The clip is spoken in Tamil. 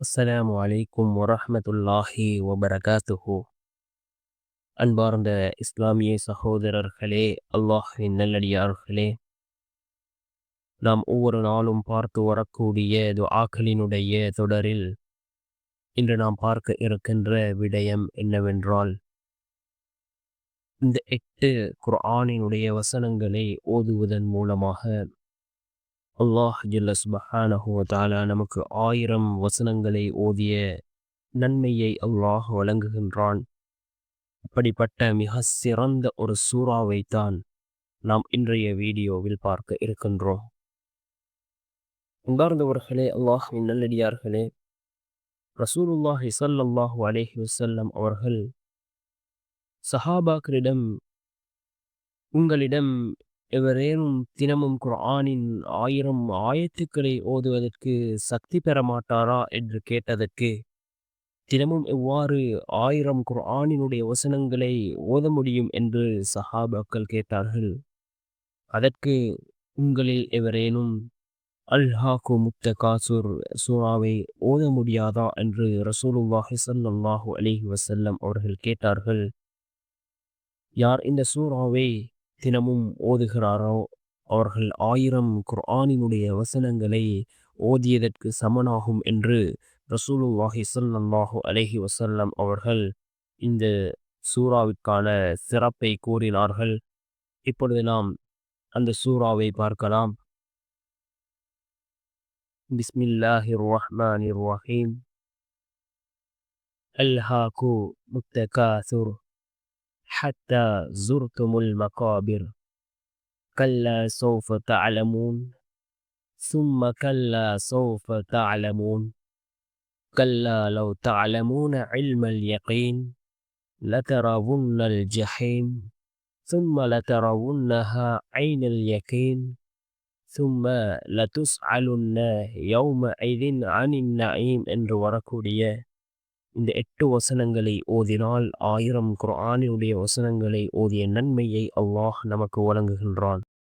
அஸ்ஸலாமு அலைக்கும் வரஹ்மத்துல்லாஹி வபரகாத்துஹு. அன்பார்ந்த இஸ்லாமிய சகோதரர்களே அல்லாஹின் நல்லடியார்களே நாம் ஒவ்வொரு நாளும் பார்த்து வரக்கூடிய துஆக்களினுடைய தொடரில் இன்று நாம் பார்க்க இருக்கின்ற விடயம் என்னவென்றால் இந்த எட்டு குர்ஆனினுடைய வசனங்களை ஓதுவதன் மூலமாக அல்லாஹ் ஜல்ல சுபஹானஹு தாலா நமக்கு ஆயிரம் வசனங்களை ஓதிய நன்மையை அல்லாஹ் வழங்குகின்றான். அப்படிப்பட்ட மிக சிறந்த ஒரு சூறாவைத்தான் நாம் இன்றைய வீடியோவில் பார்க்க இருக்கின்றோம். உண்டார்ந்தவர்களே அல்லாஹின் நல்லடியார்களே ரசூலுல்லாஹி ஸல்லல்லாஹு அலேஹி வசல்லம் அவர்கள் சஹாபாக்களிடம் உங்களிடம் எவரேனும் தினமும் குர்ஆனின் ஆயிரம் ஆயத்துக்களை ஓதுவதற்கு சக்தி பெற மாட்டாரா என்று கேட்டதற்கு தினமும் எவ்வாறு ஆயிரம் குர்ஆனினுடைய வசனங்களை ஓத முடியும் என்று சஹாபாக்கள் கேட்டார்கள். அதற்கு உங்களில் எவரேனும் அல்ஹாக்கு முத்த காசூர் சூறாவை ஓத முடியாதா என்று ரசூலுல்லாஹி சல்லாஹூ அலிஹி வசல்லம் அவர்கள் கேட்டார்கள். யார் இந்த சூறாவை தினமும் ஓதுகிறாரோ? அவர்கள் ஆயிரம் குர்ஆனினுடைய வசனங்களை ஓதியதற்கு சமனாகும் என்று ரசூலுல்லாஹி ஸல்லல்லாஹு அலஹி வசல்லம் அவர்கள் இந்த சூறாவிற்கான சிறப்பை கூறினார்கள். இப்பொழுது நாம் அந்த சூறாவை பார்க்கலாம். பிஸ்மில்லாஹி ரஹ்மான் ரஹீம் அல்ஹாக்கு முத்தகாசுர். حتى زرتم المقابر كلا سوف تعلمون ثم كلا سوف تعلمون كلا لو تعلمون علم اليقين لترون الجحيم ثم لترونها عين اليقين ثم لتسألن يومئذ عن النعيم என்று வரக்கூடிய இந்த எட்டு வசனங்களை ஓதினால் ஆயிரம் குரானுடைய வசனங்களை ஓதிய நன்மையை அல்லாஹ் நமக்கு வழங்குகின்றான்.